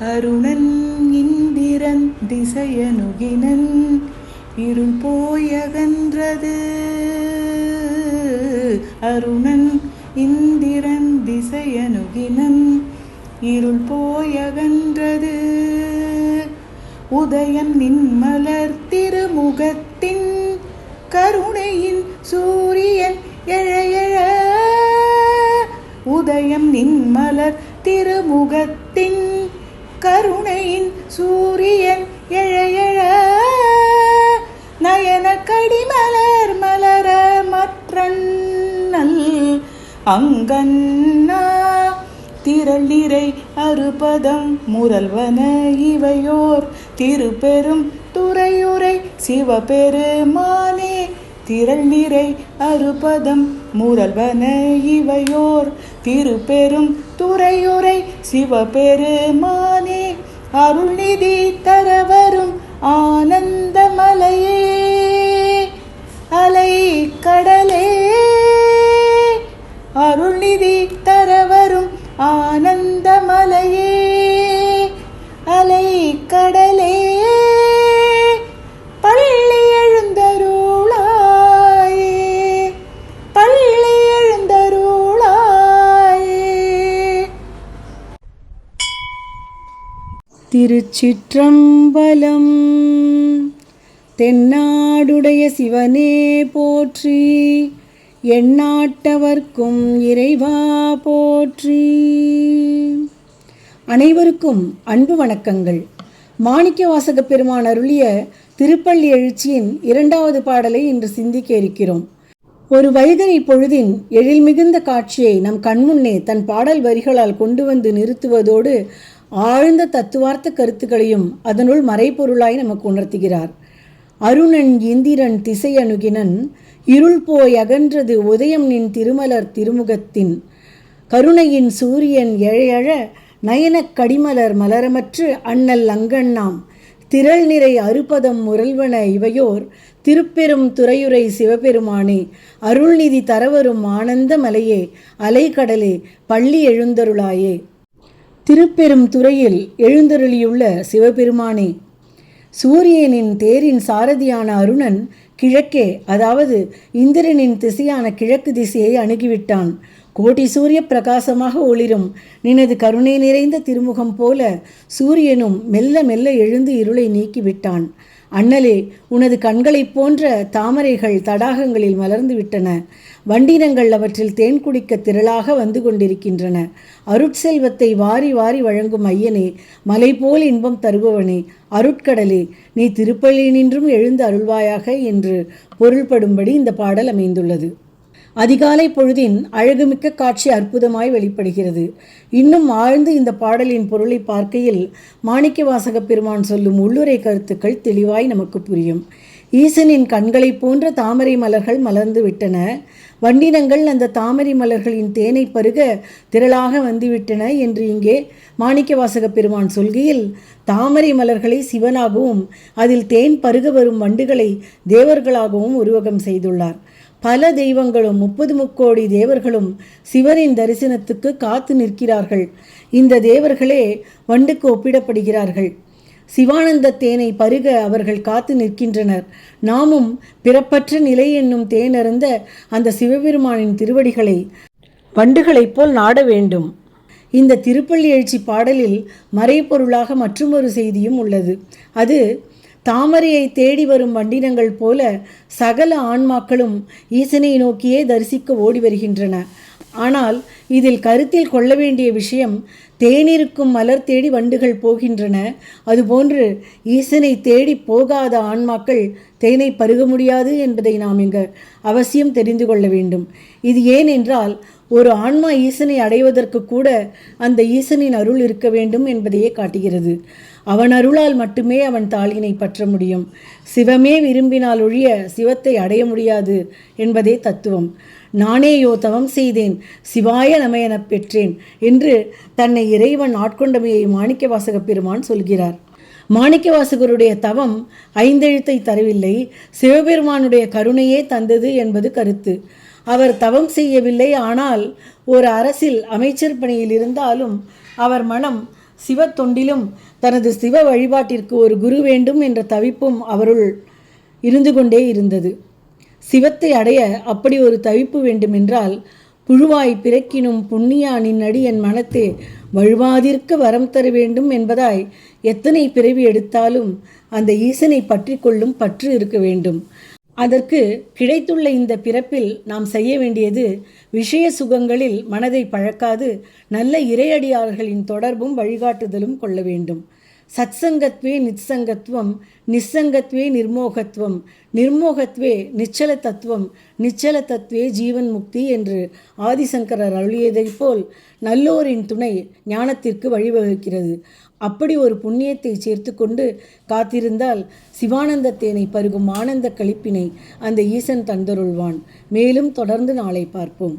அருணன் இந்திரன் திசையனுகினன் இருள் போயகன்றது. அருணன் இந்திரன் திசையனுகினன் இருள் போயகன்றது. உதயம் நின்மலர் திருமுகத்தின் கருணையின் சூரியன் எழையழ. உதயம் நின்மலர் திருமுகத்தின் கருணையின் சூரியன் எழையழ நயன கடிமலர் மலர மற்றல் அங்கண்ணா. திரளிரை அறுபதம் முரல்வன இவையோர். திருப்பெரும் துறையுரை சிவபெருமானே திரள் அறுபதம் முதல்வன இவையோர். திருப்பெரும் துறையுரை சிவபெருமானே அருள்நிதி தரவரும் ஆனந்த மலையே அலை கடலே அருள்நிதி தரவரும் ஆனந்த மலையே அலை கடலே திருச்சிற்றம்பலம். தென்னாடுடைய சிவனே போற்றி எண்ணாட்டவர்க்கும் இறைவா போற்றி. அனைவருக்கும் அன்பு வணக்கங்கள். மாணிக்க வாசக பெருமான் அருளிய திருப்பள்ளி எழுச்சியின் இரண்டாவது பாடலை இன்று சிந்திக்க இருக்கிறோம். ஒரு வைகரை பொழுதின் எழில் மிகுந்த காட்சியை நம் கண்முன்னே தன் பாடல் வரிகளால் கொண்டு வந்து நிறுத்துவதோடு ஆழ்ந்த தத்துவார்த்த கருத்துக்களையும் அதனுள் மறைபொருளாய் நமக்கு உணர்த்துகிறார். அருணன் இந்திரன் திசையணுகினன் இருள் போய் அகன்றது உதயம் நின் திருமலர் திருமுகத்தின். கருணையின் சூரியன் எழையழ நயனக் கடிமலர் மலரமற்று அண்ணல் அங்கண்ணாம். திரள் நிறை அறுபதம் முரல்வன இவையோர் திருப்பெரும் துறையுரை சிவபெருமானே அருள்நிதி தரவரும் ஆனந்த மலையே அலைக்கடலே பள்ளி எழுந்தருளாயே. திருப்பெரும் துறையில் எழுந்தருளியுள்ள சிவபெருமானே சூரியனின் தேரின் சாரதியான அருணன் கிழக்கே அதாவது இந்திரனின் திசையான கிழக்கு திசையை அணுகிவிட்டான். கோடி சூரிய பிரகாசமாக ஒளிரும். நினது கருணை நிறைந்த திருமுகம் போல சூரியனும் மெல்ல மெல்ல எழுந்து இருளை நீக்கிவிட்டான். அண்ணலே உனது கண்களைப் போன்ற தாமரைகள் தடாகங்களில் மலர்ந்து விட்டன. வண்டினங்கள் அவற்றில் தேன் குடிக்க திரளாக வந்து கொண்டிருக்கின்றன. அருட்செல்வத்தை வாரி வாரி வழங்கும் ஐயனே மலை போல் இன்பம் தருபவனே அருட்கடலே நீ திருப்பள்ளி நின்றும் எழுந்து அருள்வாயாக என்று பொருள்படும்படி இந்த பாடல் அமைந்துள்ளது. அதிகாலை பொழுதின் அழகுமிக்க காட்சி அற்புதமாய் வெளிப்படுகிறது. இன்னும் ஆழ்ந்து இந்த பாடலின் பொருளை பார்க்கையில் மாணிக்க பெருமான் சொல்லும் உள்ளுரை கருத்துக்கள் தெளிவாய் நமக்கு புரியும். ஈசனின் கண்களைப் போன்ற தாமரை மலர்கள் மலர்ந்து விட்டன. வண்டினங்கள் அந்த தாமரை மலர்களின் தேனை பருக திரளாக வந்துவிட்டன என்று இங்கே மாணிக்க பெருமான் சொல்கையில் தாமரை மலர்களை சிவனாகவும் அதில் தேன் பருக வரும் வண்டுகளை தேவர்களாகவும் உருவகம் செய்துள்ளார். பல தெய்வங்களும் முப்பது முக்கோடி தேவர்களும் சிவனின் தரிசனத்துக்கு காத்து நிற்கிறார்கள். இந்த தேவர்களே வண்டுக்கு ஒப்பிடப்படுகிறார்கள். சிவானந்த தேனை பருக அவர்கள் காத்து நிற்கின்றனர். நாமும் பிறப்பற்ற நிலை என்னும் தேனருந்த அந்த சிவபெருமானின் திருவடிகளை வண்டுகளைப் போல் நாட வேண்டும். இந்த திருப்பள்ளி எழுச்சி பாடலில் மறைப்பொருளாக மற்றுமொரு செய்தியும் உள்ளது. அது தாமரையை தேடி வரும் வண்டினங்கள் போல சகல ஆன்மாக்களும் ஈசனை நோக்கியே தரிசிக்க ஓடி வருகின்றன. ஆனால் இதில் கருத்தில் கொள்ள வேண்டிய விஷயம் தேனிருக்கும் மலர் தேடி வண்டுகள் போகின்றன. அதுபோன்று ஈசனை தேடி போகாத ஆன்மாக்கள் தேனை பருக முடியாது என்பதை நாம் இங்கு அவசியம் தெரிந்து கொள்ள வேண்டும். இது ஏன் என்றால் ஒரு ஆன்மா ஈசனை அடைவதற்கு கூட அந்த ஈசனின் அருள் இருக்க வேண்டும் என்பதையே காட்டுகிறது. அவன் அருளால் மட்டுமே அவன் தாளினை பற்ற முடியும். சிவமே விரும்பினால் ஒழிய சிவத்தை அடைய முடியாது என்பதே தத்துவம். நானேயோ தவம் செய்தேன் சிவாய நம எனப் பெற்றேன் என்று தன்னை இறைவன் ஆட்கொண்டமையை மாணிக்கவாசக பெருமான் சொல்கிறார். மாணிக்கவாசகருடைய தவம் ஐந்தெழுத்தை தரவில்லை சிவபெருமானுடைய கருணையே தந்தது என்பது கருத்து. அவர் தவம் செய்யவில்லை ஆனால் ஒரு அரசில் அமைச்சர் பணியில் இருந்தாலும் அவர் மனம் சிவத்தொண்டிலும் தனது சிவ வழிபாட்டிற்கு ஒரு குரு வேண்டும் என்ற தவிப்பும் அவருள் இருந்து கொண்டே இருந்தது. சிவத்தை அடைய அப்படி ஒரு தவிப்பு வேண்டுமென்றால் புழுவாய் பிறக்கினும் புண்ணியா நின்னடி என் மனத்து வழுவாதிருக்க வரம் தர வேண்டும் என்பதாய் எத்தனை பிறவி எடுத்தாலும் அந்த ஈசனை பற்றி கொள்ளும் பற்று இருக்க வேண்டும். அதற்கு கிடைத்துள்ள இந்த பிறப்பில் நாம் செய்ய வேண்டியது விஷய சுகங்களில் மனதை பழக்காது நல்ல இறையடியார்களின் தொடர்பும் வழிகாட்டுதலும் கொள்ள வேண்டும். சத்சங்கத்வே நிச்சங்கத்துவம் நிஸ்ஸங்கத்வே நிர்மோகத்துவம் நிர்மோகத்வே நிச்சல தத்துவம் நிச்சல தத்துவே ஜீவன் முக்தி என்று ஆதிசங்கரர் அருளியதைப் போல் நல்லோரின் துணை ஞானத்திற்கு வழிவகுக்கிறது. அப்படி ஒரு புண்ணியத்தை சேர்த்து கொண்டு காத்திருந்தால் சிவானந்த தேனை பருகும் ஆனந்த களிப்பினை அந்த ஈசன் தந்தருள்வான். மேலும் தொடர்ந்து நாளை பார்ப்போம்.